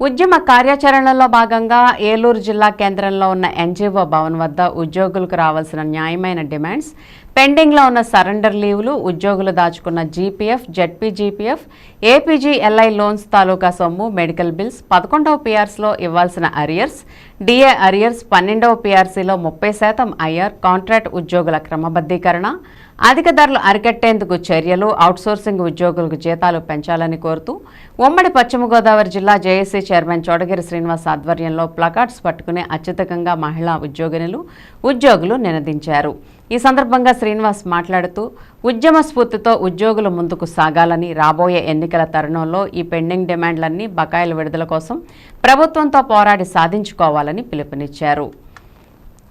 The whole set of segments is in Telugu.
ఉద్యమ కార్యాచరణలో భాగంగా ఏలూరు జిల్లా కేంద్రంలో ఉన్న ఎన్జీఓ భవన్ వద్ద ఉద్యోగులకు రావాల్సిన న్యాయమైన డిమాండ్స్ పెండింగ్లో ఉన్న సరెండర్ లీవులు ఉద్యోగులు దాచుకున్న జీపీఎఫ్ జడ్పీజీపీఎఫ్ ఏపీజీఎల్ఐ లోన్స్ తాలూకా సొమ్ము మెడికల్ బిల్స్ పదకొండవ పీఆర్సీలో ఇవ్వాల్సిన అరియర్స్ డిఏ అరియర్స్ పన్నెండవ పీఆర్సీలో ముప్పై శాతం ఐఆర్ కాంట్రాక్ట్ ఉద్యోగుల క్రమబద్ధీకరణ అధిక ధరలు అరికట్టేందుకు చర్యలు అవుట్సోర్సింగ్ ఉద్యోగులకు జీతాలు పెంచాలని కోరుతూ ఉమ్మడి పశ్చిమ గోదావరి జిల్లా జేఏసీ చైర్మన్ చోడగిరి శ్రీనివాస్ ఆధ్వర్యంలో ప్లకార్డ్స్ పట్టుకుని అత్యధికంగా మహిళా ఉద్యోగినులు ఉద్యోగులు నినదించారు. ఈ సందర్భంగా శ్రీనివాస్ మాట్లాడుతూ ఉద్యమ స్ఫూర్తితో ఉద్యోగులు ముందుకు సాగాలని రాబోయే ఎన్నికల తరుణంలో ఈ పెండింగ్ డిమాండ్లన్నీ బకాయిల విడుదల కోసం ప్రభుత్వంతో పోరాడి సాధించుకోవాలని పిలుపునిచ్చారు.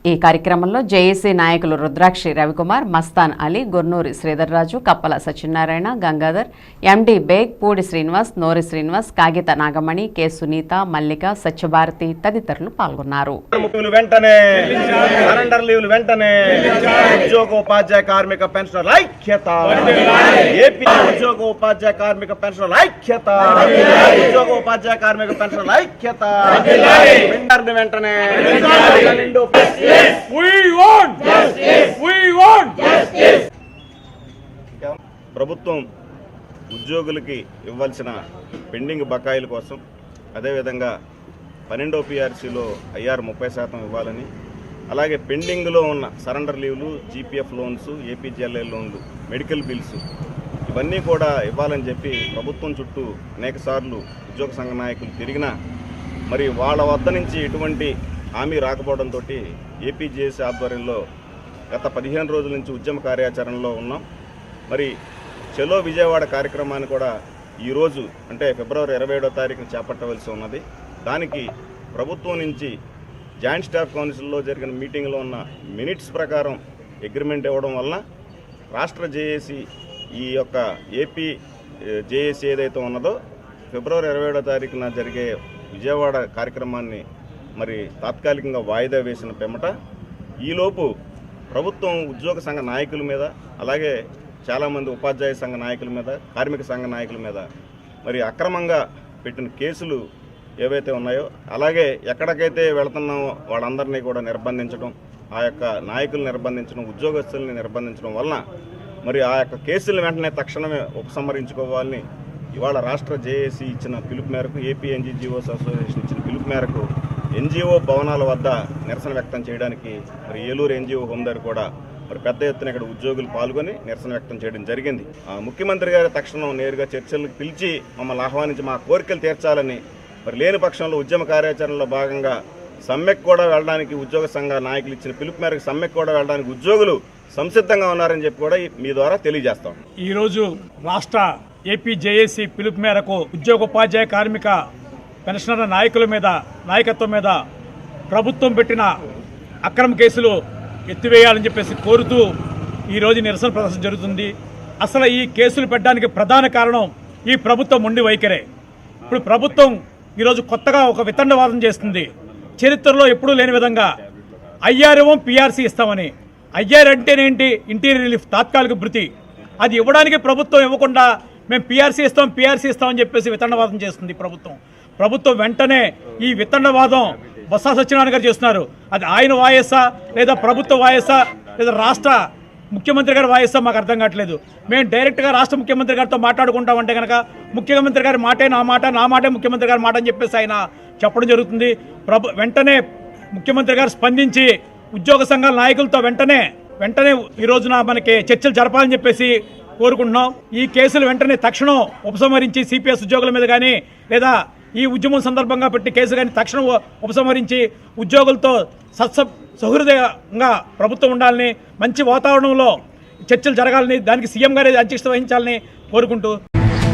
ఈ కార్యక్రమంలో జేఏసీ నాయకులు రుద్రాక్షి రవికుమార్ మస్తాన్ అలీ గుర్నూరి శ్రీధర్రాజు కప్పల సత్యనారాయణ గంగాధర్ ఎండి బేగ్ పూడి శ్రీనివాస్ నోరి శ్రీనివాస్ కాగిత నాగమణి కె సునీత మల్లిక సత్యభారతి తదితరులు పాల్గొన్నారు. లీవులు వెంటనే సరెండర్ లీవులు వెంటనే ఉద్యోగ ఉపాధ్యాయ కార్మిక ఐక్యత. ఏపీ ఉద్యోగ ఉపాధ్యాయ కార్మిక పెన్షనర్ ఐక్యత. ఉద్యోగ ఉపాధ్యాయ కార్మిక పెన్షనర్ ఐక్యత. వెంటనే ప్రభుత్వం ఉద్యోగులకి ఇవ్వాల్సిన పెండింగ్ బకాయిల కోసం అదేవిధంగా పన్నెండో పిఆర్సీలో ఐఆర్ ముప్పై శాతం ఇవ్వాలని అలాగే పెండింగ్లో ఉన్న సరెండర్ లీవ్లు జీపీఎఫ్ లోన్స్ ఏపీజీఎల్ఐ లోన్లు మెడికల్ బిల్స్ ఇవన్నీ కూడా ఇవ్వాలని చెప్పి ప్రభుత్వం చుట్టూ అనేక సార్లు ఉద్యోగ సంఘ నాయకులు తిరిగినా మరి వాళ్ళ వద్ద నుంచి ఎటువంటి హామీ రాకపోవడంతో ఏపీజేఏసీ ఆధ్వర్యంలో గత పదిహేను రోజుల నుంచి ఉద్యమ కార్యాచరణలో ఉన్నాం. మరి చెలో విజయవాడ కార్యక్రమాన్ని కూడా ఈరోజు అంటే ఫిబ్రవరి ఇరవై ఏడో తారీఖున చేపట్టవలసి ఉన్నది. దానికి ప్రభుత్వం నుంచి జాయింట్ స్టాఫ్ కౌన్సిల్లో జరిగిన మీటింగ్లో ఉన్న మినిట్స్ ప్రకారం అగ్రిమెంట్ ఇవ్వడం వలన రాష్ట్ర జేఏసీ ఈ యొక్క ఏపీ జేఏసీ ఏదైతే ఉన్నదో ఫిబ్రవరి ఇరవై ఏడో తారీఖున జరిగే విజయవాడ కార్యక్రమాన్ని మరి తాత్కాలికంగా వాయిదా వేసిన పెమట ఈలోపు ప్రభుత్వం ఉద్యోగ సంఘ నాయకుల మీద అలాగే చాలామంది ఉపాధ్యాయ సంఘ నాయకుల మీద కార్మిక సంఘ నాయకుల మీద మరి అక్రమంగా పెట్టిన కేసులు ఏవైతే ఉన్నాయో అలాగే ఎక్కడికైతే వెళుతున్నామో వాళ్ళందరినీ కూడా నిర్బంధించడం ఆ యొక్క నాయకులు నిర్బంధించడం ఉద్యోగస్తుల్ని నిర్బంధించడం వలన మరి ఆ యొక్క కేసులను వెంటనే తక్షణమే ఉపసంహరించుకోవాలని ఇవాళ రాష్ట్ర జేఏసీ ఇచ్చిన పిలుపు మేరకు ఏపీ ఎన్జీజీఓస్ అసోసియేషన్ ఇచ్చిన పిలుపు మేరకు ఎన్జిఓ భవనాల వద్ద నిరసన వ్యక్తం చేయడానికి మరి ఏలూరు ఎన్జిఓ హోమ్ దగ్గర కూడా మరి పెద్ద ఎత్తున ఇక్కడ ఉద్యోగులు పాల్గొని నిరసన వ్యక్తం చేయడం జరిగింది. ఆ ముఖ్యమంత్రి గారి తక్షణం నేరుగా చర్చలకు పిలిచి మమ్మల్ని ఆహ్వానించి మా కోరికలు తీర్చాలని మరి లేని పక్షంలో ఉద్యమ కార్యాచరణలో భాగంగా సమ్మెకు కూడా వెళ్ళడానికి ఉద్యోగ సంఘ నాయకులు ఇచ్చిన పిలుపు మేరకు సమ్మెకు కూడా వెళ్ళడానికి ఉద్యోగులు సంసిద్ధంగా ఉన్నారని చెప్పి కూడా మీ ద్వారా తెలియజేస్తాం ఈరోజు రాష్ట్ర ఏపీ జేఏసీ పిలుపు మేరకు ఉద్యోగ ఉపాధ్యాయ కార్మిక పెన్షనర్ల నాయకుల మీద నాయకత్వం మీద ప్రభుత్వం పెట్టిన అక్రమ కేసులు ఎత్తివేయాలని చెప్పేసి కోరుతూ ఈరోజు నిరసన ప్రదర్శన జరుగుతుంది. అసలు ఈ కేసులు పెట్టడానికి ప్రధాన కారణం ఈ ప్రభుత్వం ఉండి వైఖరే. ఇప్పుడు ప్రభుత్వం ఈరోజు కొత్తగా ఒక వితండవాదం చేస్తుంది. చరిత్రలో ఎప్పుడూ లేని విధంగా ఐఆర్ఎం పిఆర్సీ ఇస్తామని. ఐఆర్ అంటేనేంటి ఇంటీరియర్ రిలీఫ్ తాత్కాలిక భృతి. అది ఇవ్వడానికి ప్రభుత్వం ఇవ్వకుండా మేము పిఆర్సీ ఇస్తాం పిఆర్సీ ఇస్తామని చెప్పేసి వితండవాదం చేస్తుంది ప్రభుత్వం. ప్రభుత్వం వెంటనే ఈ వితండవాదం బొత్స సత్యనారాయణ గారు చేస్తున్నారు. అది ఆయన వాయసా లేదా ప్రభుత్వ వాయసా లేదా రాష్ట్ర ముఖ్యమంత్రి గారి వాయిస్తా మాకు అర్థం కావట్లేదు. మేము డైరెక్ట్గా రాష్ట్ర ముఖ్యమంత్రి గారితో మాట్లాడుకుంటామంటే కనుక ముఖ్యమంత్రి గారి మాటే నా మాట నా మాటే ముఖ్యమంత్రి గారి మాట అని చెప్పేసి ఆయన చెప్పడం జరుగుతుంది. ప్రభు వెంటనే ముఖ్యమంత్రి గారు స్పందించి ఉద్యోగ సంఘాల నాయకులతో వెంటనే వెంటనే ఈ రోజున మనకి చర్చలు జరపాలని చెప్పేసి కోరుకుంటున్నాం. ఈ కేసులు వెంటనే తక్షణం ఉపసంహరించి సిపిఎస్ ఉద్యోగుల మీద కానీ లేదా ఈ ఉద్యమం సందర్భంగా పెట్టి కేసు కానీ తక్షణం ఉపసంహరించి ఉద్యోగులతో సత్స సహృదయంగా ప్రభుత్వం ఉండాలని మంచి వాతావరణంలో చర్చలు జరగాలని దానికి సీఎం గారే అధ్యక్షత వహించాలని కోరుకుంటూ